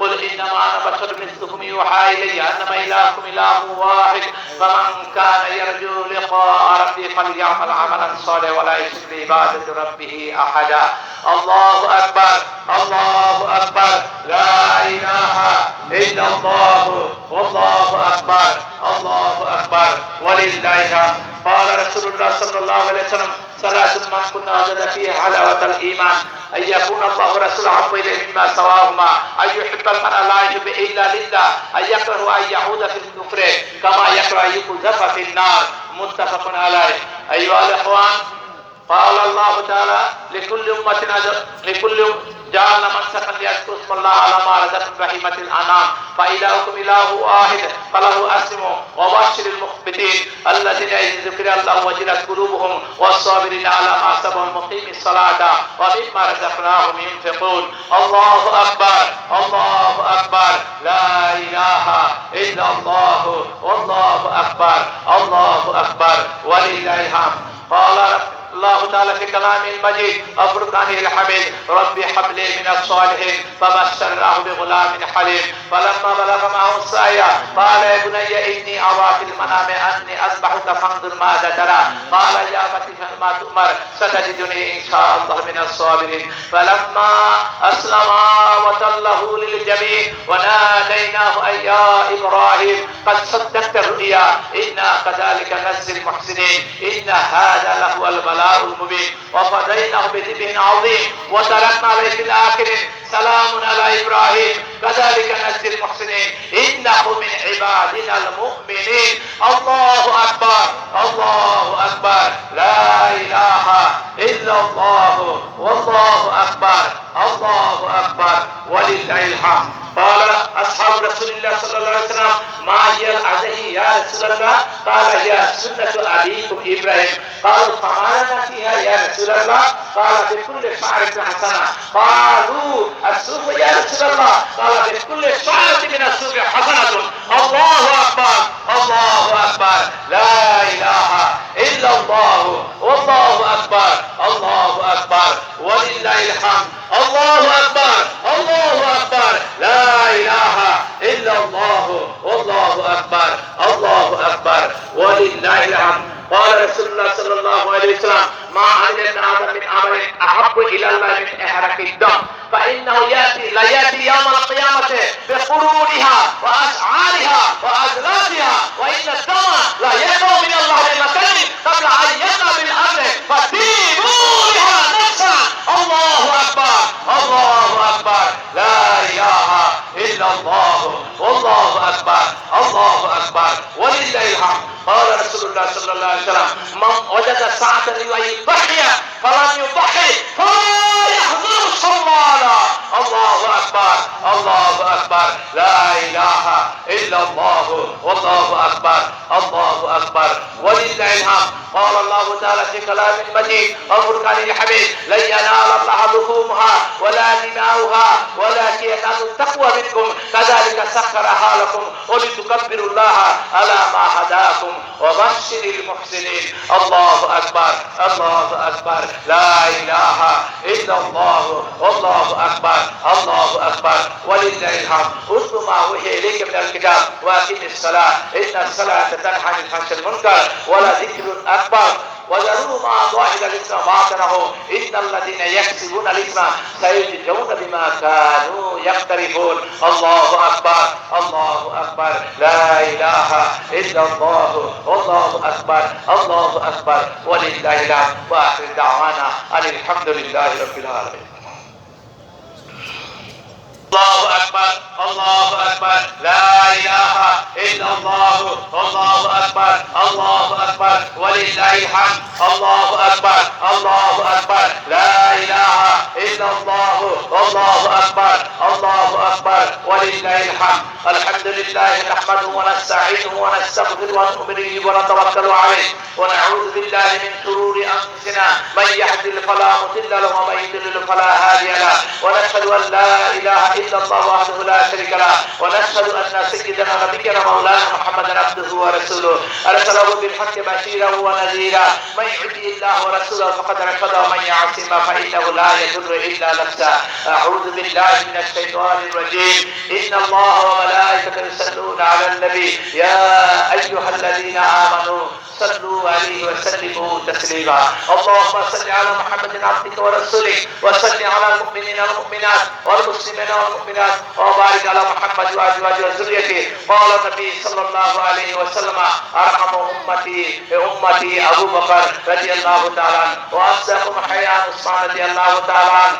قل إنما أنا بشر مثلكم يوحى إلي أنما إلهكم إله واحد فمن كان يرجو لقاء ربي فليعمل عملا صالحا ولا يشرك بعبادة ربه أحدا. الله أكبر الله أكبر. لا إله إلا الله والله أكبر الله أكبر. ولله قال رسول الله صلى الله عليه وسلم ثلاث من كنا وجد فيه حلاوة الإيمان أن يكون الله ورسوله أحب إليه مما سواهما أن يحب المرء لا يحب إلا لله أن يكره أن يعود في الكفر كما يكره أن يقذف في النار متفق عليه أيها الإخوان قال الله تعالى لكل أمة لكل جعلنا منسكا ليذكر اسم الله على ما رزقكم بهيمة الأنعام. فإلهكم إله واحد فله أسلموا وبشر المخبتين الذين إذ ذكر الله وجلت قلوبهم والصابرين على ما أصابهم مقيم الصلاة ومما رزقناهم ينفقون. الله أكبر الله أكبر. لا إله إلا الله والله أكبر الله أكبر. ولله الحمد. قال رب الله تعالى في كلامه المجيد. وفرقانه الحميد ربي حب لي من الصالحين فبشرناه بغلام حليم. فلما بلغ معه السعي قال يا بني إني أرى في المنام أني أذبحك فانظر ماذا ترى. قال يا ابت ما تؤمر ستجدني إن شاء الله من الصابرين. فلما أسلم وتله للجميع وناديناه أي يا إبراهيم قد صدقت الرؤيا. إنا كذلك نزل المحسنين. إن هذا لهو البلاء البلاء المبين. وفديناه بذبح عظيم. وتركنا عليه في الآخرين. سلام على إبراهيم. كذلك نجزي المحسنين. إنه من عبادنا المؤمنين. الله أكبر. الله أكبر. لا إله إلا الله. والله أكبر. الله أكبر ولله الحمد. قال أصحاب رسول الله صلى الله عليه وسلم ما هي العزه يا رسول الله؟ قال هي سنة ابيكم إبراهيم. قالوا فما فيها يا رسول الله؟ قال بكل شعرة حسنة. قالوا السوق يا رسول الله. قال بكل شعرة من السوق حسنة. الله أكبر الله أكبر. لا إله إلا الله والله أكبر الله أكبر. ولله الحمد. الله أكبر. الله أكبر. لا إله إلا الله. والله أكبر. الله أكبر. ولله الحمد. قال رسول الله صلى الله عليه وسلم ما عمل آدم من عمل أحب إلى الله من إحراق الدم. فإنه يأتي لا يأتي يوم القيامة بقرونها وأسعارها وأزلافها. وإن الدم لا يدعو من الله بمكان قبل أن يدعو بالأمر فدينوا بها نفسا الله أكبر الله أكبر لا إله إلا الله والله أكبر الله أكبر ولله الحمد قال رسول الله صلى الله عليه وسلم من وجد ساعة يضحي فلم يضحي فلا أكبر. الله أكبر. لا إله إلا الله. والله أكبر. الله أكبر. ولله الحمد. قال الله تعالى في كلام المجيد وفرقان الحميد لن ينال الله لحومها ولا دماؤها ولكن ينال التقوى منكم. كذلك سخرها لكم ولتكبروا الله على ما هداكم. وبشر المحسنين. الله أكبر. الله أكبر. لا إله إلا الله. والله أكبر. الله أكبر ولله الحمد. اتل ما وحي إليك من الكتاب. وأقم الصلاة. إن الصلاة تنهى عن الفحش المنكر. ولذكر أكبر. وذروا ما ظاهر الإثم باطنه إن الذين يكسبون الإثم سيجزون بما كانوا يقترفون. الله أكبر. الله أكبر. لا إله إلا الله. والله أكبر. الله أكبر. ولله الحمد. وآخر دعوانا أن الحمد لله رب العالمين. الله أكبر الله أكبر لا إله إلا الله الله أكبر الله أكبر ولله الحمد الله أكبر الله أكبر لا إله إلا الله الله أكبر الله أكبر ولله الحمد. الحمد لله نحمده ونستعينه ونستغفره ونؤمن به ونتوكل عليه ونعوذ بالله من شرور أنفسنا من يهد فلا مضل له ومن يضلل فلا هادي له ونشهد أن لا إله إلا الله وحده لا شريك له ونشهد أن سيدنا نبينا مولانا محمدا عبده ورسوله. أرسله بالحق بشيرا ونذيرا. من يطع الله ورسوله فقد رشد ومن يعصم فإنه لا يضر إلا نفسه. أعوذ بالله من الشيطان الرجيم. إن الله وملائكته يصلون على النبي. يا أيها الذين آمنوا صلوا عليه وسلموا تسليما. اللهم صل على محمد عبدك ورسولك وصل على المؤمنين والمؤمنات والمسلمين والمؤمنات وبارك على محمد وازواجه وذريته قال النبي صلى الله عليه وسلم أرحم أمتي أمتي أبو بكر رضي الله تعالى عنه. واصدقهم حياء عثمان رضي الله تعالى عنه.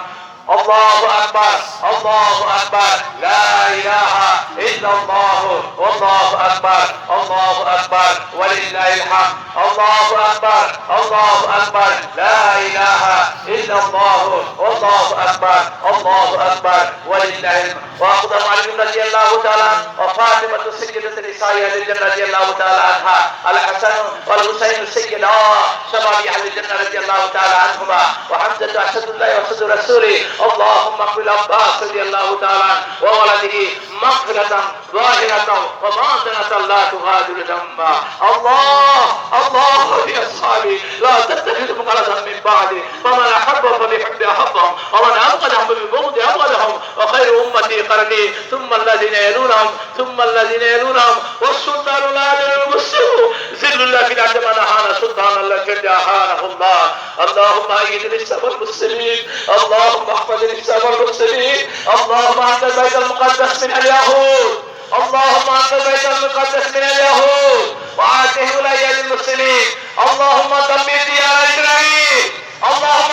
الله أكبر الله أكبر. لا إله إلا الله والله أكبر الله أكبر. ولله الحمد الله أكبر الله أكبر. لا إله إلا الله والله أكبر الله أكبر. ولله الحمد. وأقدم علي رضي الله تعالى وفاطمة سيدة النساء أهل الجنة رضي الله تعالى عنها الحسن والحسين سيدا شباب أهل الجنة رضي الله تعالى عنهما وحمزة أسد الله وأسد رسوله. اللهم اغفر العباس رضي الله تعالى وولده مغفرة ظاهرة وباطنة لا تغادر ذنبا. الله الله يا أصحابي لا تتخذوا غلطا من بعدي. فمن أحب فبحب أحبهم ومن أبغضهم فببغض أبغضهم. وخير أمتي قرني ثم الذين يلونهم ثم الذين يلونهم. والسلطان لا المسلم ذل الله في الأرض من أهان سلطان الله جل أهانه الله اللهم أيد الإسلام والمسلمين اللهم احفظ الإسلام والمسلمين اللهم أنت البيت المقدس من اليهود اللهم أنت البيت المقدس من اليهود وآته الأيام المسلمين اللهم دمر ديار إسرائيل اللهم